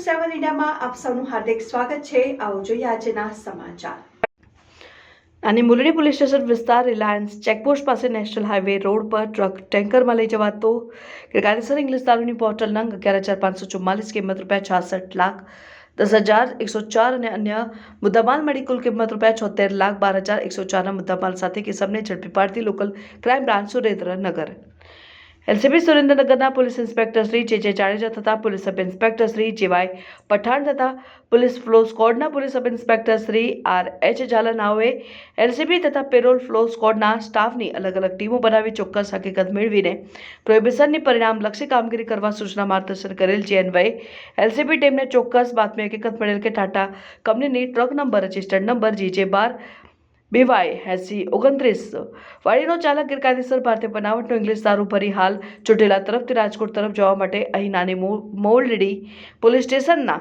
સેવન ઇન્ડિયામાં આપ સૌનું હાર્દિક સ્વાગત છે. આવો જોઈએ આજના સમાચાર. અને મુલડી પોલીસ સ્ટેશન વિસ્તાર રિલાયન્સ ચેકપોસ્ટ પાસે નેશનલ હાઈવે રોડ પર ટ્રક ટેન્કરમાં લઈ જવાતો ગેરકાયદેસર ઇંગ્લિશ દારૂની બોટલ નંગ અગિયાર હજાર પાંચસો ચુમ્માલીસ કિંમત રૂપિયા છાસઠ લાખ, દસ હજાર એકસો ચાર અને અન્ય મુદ્દામાલ મળી કુલ કિંમત રૂપિયા છોતેર લાખ, બાર હજાર એકસો ચારના મુદ્દામાલ સાથે કિસમને ઝડપી પાડતી local crime branch Surendranagar. LCB સુરેન્દ્રનગરના police inspector Shri J J Jadeja તથા police sub inspector Shri G Y Pathan તથા police flow સ્કોડના police sub inspector Shri R H Zala નાઓએ LCB તથા પેરોલ ફ્લો સ્કોડના સ્ટાફની અલગ અલગ ટીમો બનાવી ચોક્કસ હકીકત મેળવીને પ્રોહિબિશનની પરિણામલક્ષી કામગીરી કરવા સૂચના માર્ગદર્શન કરેલ જે અન્વયે એલસીબી ટીમને ચોક્કસ બાતમી હકીકત મળેલ કે ટાટા કંપનીની truck number, registered number, G J B Y A C ઓગણત્રીસ. વાડીનો ચાલક ગેરકાયદેસર ભારતીય બનાવટનો ઇંગ્લિશ દારૂ ભરી હાલ ચોટીલા તરફથી રાજકોટ તરફ જવા માટે અહીં નાની મોલડી પોલીસ સ્ટેશનના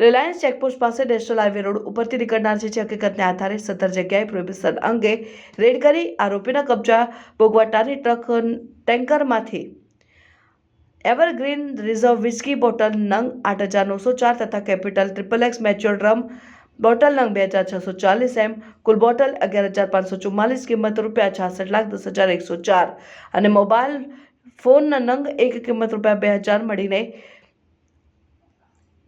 રિલાયન્સ ચેકપોસ્ટ પાસે નેશનલ હાઈવે રોડ ઉપરથી નીકળનાર જે હકીકતને આધારે સત્તર જગ્યાએ પ્રોહિબિશન અંગે રેડ કરી આરોપીના કબજા ભોગવટાની ટ્રક ટેન્કરમાંથી એવરગ્રીન રિઝર્વ વિસ્કી બોટલ નંગ આઠ હજાર નવસો ચાર તથા capital triple X mature rum bottle નંગ બે હજાર છસો ચાલીસ એમ, કુલ બોટલ અગિયાર હજાર પાંચસો ચુમ્માલીસ કિંમત રૂપિયા છાસઠ લાખ દસ હજાર એકસો ચાર. અને મોબાઈલ ફોનના નંગ એક કિંમત રૂપિયા બે હજાર મળીને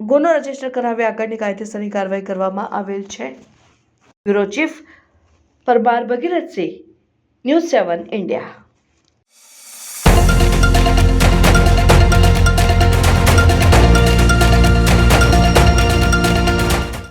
ગુનો રજિસ્ટર કરાવી આગળની કાયદેસરની કાર્યવાહી કરવામાં આવેલ છે. Bureau chief Parbar Bhagirathsinh, news seven India.